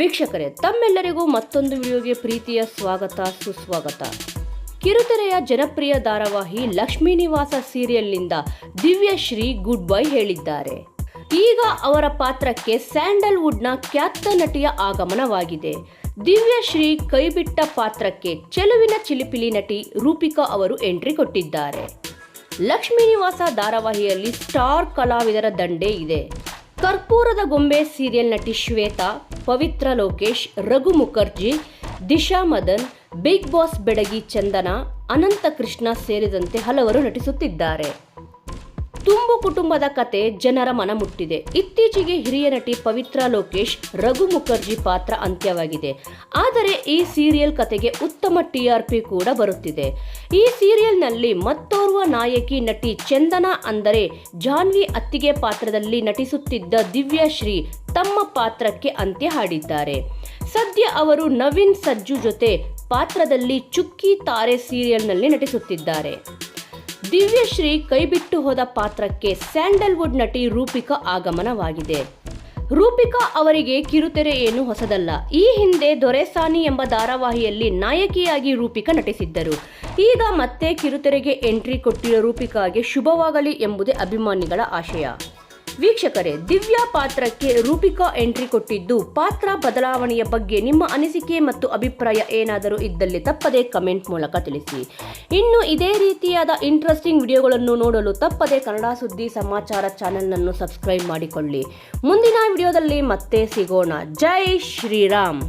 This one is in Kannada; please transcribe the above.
ವೀಕ್ಷಕರೇ, ತಮ್ಮೆಲ್ಲರಿಗೂ ಮತ್ತೊಂದು ವಿಡಿಯೋಗೆ ಪ್ರೀತಿಯ ಸ್ವಾಗತ, ಸುಸ್ವಾಗತ. ಕಿರುತೆರೆಯ ಜನಪ್ರಿಯ ಧಾರಾವಾಹಿ ಲಕ್ಷ್ಮೀ ನಿವಾಸ ಸೀರಿಯಲ್ನಿಂದ ದಿವ್ಯಶ್ರೀ ಗುಡ್ ಬೈ ಹೇಳಿದ್ದಾರೆ. ಈಗ ಅವರ ಪಾತ್ರಕ್ಕೆ ಸ್ಯಾಂಡಲ್ವುಡ್ನ ಖ್ಯಾತ ನಟಿಯ ಆಗಮನವಾಗಿದೆ. ದಿವ್ಯಶ್ರೀ ಕೈಬಿಟ್ಟ ಪಾತ್ರಕ್ಕೆ ಚೆಲುವಿನ ಚಿಲಿಪಿಲಿ ನಟಿ ರೂಪಿಕಾ ಅವರು ಎಂಟ್ರಿ ಕೊಟ್ಟಿದ್ದಾರೆ. ಲಕ್ಷ್ಮೀ ನಿವಾಸ ಧಾರಾವಾಹಿಯಲ್ಲಿ ಸ್ಟಾರ್ ಕಲಾವಿದರ ದಂಡೆ ಇದೆ. ಕರ್ಪೂರದ ಗೊಂಬೆ ಸೀರಿಯಲ್ ನಟಿ ಶ್ವೇತಾ, ಪವಿತ್ರ ಲೋಕೇಶ್, ರಘು ಮುಖರ್ಜಿ, ದಿಶಾ ಮದನ್, ಬಿಗ್ ಬಾಸ್ ಬೆಡಗಿ ಚಂದನ, ಅನಂತ ಕೃಷ್ಣ ಸೇರಿದಂತೆ ಹಲವರು ನಟಿಸುತ್ತಿದ್ದಾರೆ. ತುಂಬು ಕುಟುಂಬದ ಕತೆ ಜನರ ಮನ ಮುಟ್ಟಿದೆ. ಇತ್ತೀಚೆಗೆ ಹಿರಿಯ ನಟಿ ಪವಿತ್ರ ಲೋಕೇಶ್, ರಘು ಮುಖರ್ಜಿ ಪಾತ್ರ ಅಂತ್ಯವಾಗಿದೆ. ಆದರೆ ಈ ಸೀರಿಯಲ್ ಕತೆಗೆ ಉತ್ತಮ ಟಿಆರ್ಪಿ ಕೂಡ ಬರುತ್ತಿದೆ. ಈ ಸೀರಿಯಲ್ನಲ್ಲಿ ಮತ್ತೋರ್ವ ನಾಯಕಿ ನಟಿ ಚಂದನಾ ಅಂದರೆ ಜಾನ್ವಿ ಅತ್ತಿಗೆ ಪಾತ್ರದಲ್ಲಿ ನಟಿಸುತ್ತಿದ್ದ ದಿವ್ಯಾಶ್ರೀ ತಮ್ಮ ಪಾತ್ರಕ್ಕೆ ಅಂತ್ಯ ಹಾಡಿದ್ದಾರೆ. ಸದ್ಯ ಅವರು ನವೀನ್ ಸಜ್ಜು ಜೊತೆ ಪಾತ್ರದಲ್ಲಿ ಚುಕ್ಕಿ ತಾರೆ ಸೀರಿಯಲ್ನಲ್ಲಿ ನಟಿಸುತ್ತಿದ್ದಾರೆ. ದಿವ್ಯಶ್ರೀ ಕೈಬಿಟ್ಟು ಹೋದ ಪಾತ್ರಕ್ಕೆ ಸ್ಯಾಂಡಲ್ವುಡ್ ನಟಿ ರೂಪಿಕಾ ಆಗಮನವಾಗಿದೆ. ರೂಪಿಕಾ ಅವರಿಗೆ ಕಿರುತೆರೆ ಏನು ಹೊಸದಲ್ಲ. ಈ ಹಿಂದೆ ದೊರೆಸಾನಿ ಎಂಬ ಧಾರಾವಾಹಿಯಲ್ಲಿ ನಾಯಕಿಯಾಗಿ ರೂಪಿಕಾ ನಟಿಸಿದ್ದರು. ಈಗ ಮತ್ತೆ ಕಿರುತೆರೆಗೆ ಎಂಟ್ರಿ ಕೊಟ್ಟಿರೋ ರೂಪಿಕಾಗೆ ಶುಭವಾಗಲಿ ಎಂಬುದೇ ಅಭಿಮಾನಿಗಳ ಆಶಯ. ವೀಕ್ಷಕರೇ, ದಿವ್ಯಾ ಪಾತ್ರಕ್ಕೆ ರೂಪಿಕಾ ಎಂಟ್ರಿ ಕೊಟ್ಟಿದ್ದು, ಪಾತ್ರ ಬದಲಾವಣೆಯ ಬಗ್ಗೆ ನಿಮ್ಮ ಅನಿಸಿಕೆ ಮತ್ತು ಅಭಿಪ್ರಾಯ ಏನಾದರೂ ಇದ್ದಲ್ಲಿ ತಪ್ಪದೇ ಕಮೆಂಟ್ ಮೂಲಕ ತಿಳಿಸಿ. ಇನ್ನು ಇದೇ ರೀತಿಯಾದ ಇಂಟ್ರೆಸ್ಟಿಂಗ್ ವಿಡಿಯೋಗಳನ್ನು ನೋಡಲು ತಪ್ಪದೇ ಕನ್ನಡ ಸುದ್ದಿ ಸಮಾಚಾರ ಚಾನೆಲ್ನನ್ನು ಸಬ್ಸ್ಕ್ರೈಬ್ ಮಾಡಿಕೊಳ್ಳಿ. ಮುಂದಿನ ವಿಡಿಯೋದಲ್ಲಿ ಮತ್ತೆ ಸಿಗೋಣ. ಜೈ ಶ್ರೀರಾಮ್!